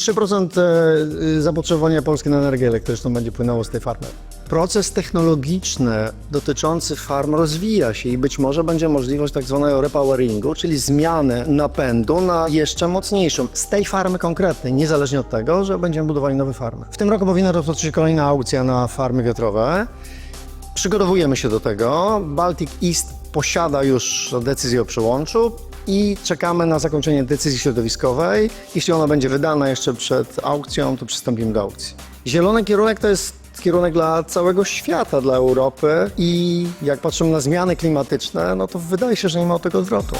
3% e, zapotrzebowania Polski na energię elektryczną będzie płynęło z tej farmy. Proces technologiczny dotyczący farm rozwija się i być może będzie możliwość tak zwanego repoweringu, czyli zmiany napędu na jeszcze mocniejszą. Z tej farmy konkretnej, niezależnie od tego, że będziemy budowali nowe farmy. W tym roku powinna rozpocząć się kolejna aukcja na farmy wiatrowe. Przygotowujemy się do tego. Baltic East posiada już decyzję o przyłączu i czekamy na zakończenie decyzji środowiskowej. Jeśli ona będzie wydana jeszcze przed aukcją, to przystąpimy do aukcji. Zielony kierunek to jest kierunek dla całego świata, dla Europy i jak patrzymy na zmiany klimatyczne, no to wydaje się, że nie ma tego odwrotu.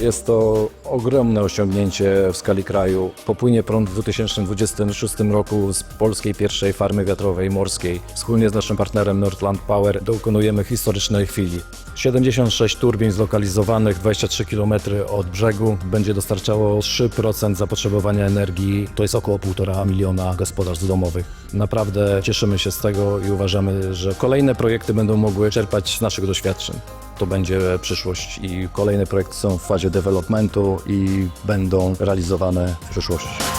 Jest to ogromne osiągnięcie w skali kraju. Popłynie prąd w 2026 roku z polskiej pierwszej farmy wiatrowej morskiej. Wspólnie z naszym partnerem Nordland Power dokonujemy historycznej chwili. 76 turbin zlokalizowanych 23 km od brzegu będzie dostarczało 3% zapotrzebowania energii. To jest około 1,5 miliona gospodarstw domowych. Naprawdę cieszymy się z tego i uważamy, że kolejne projekty będą mogły czerpać z naszych doświadczeń to będzie przyszłość i kolejne projekty są w fazie developmentu i będą realizowane w przyszłości.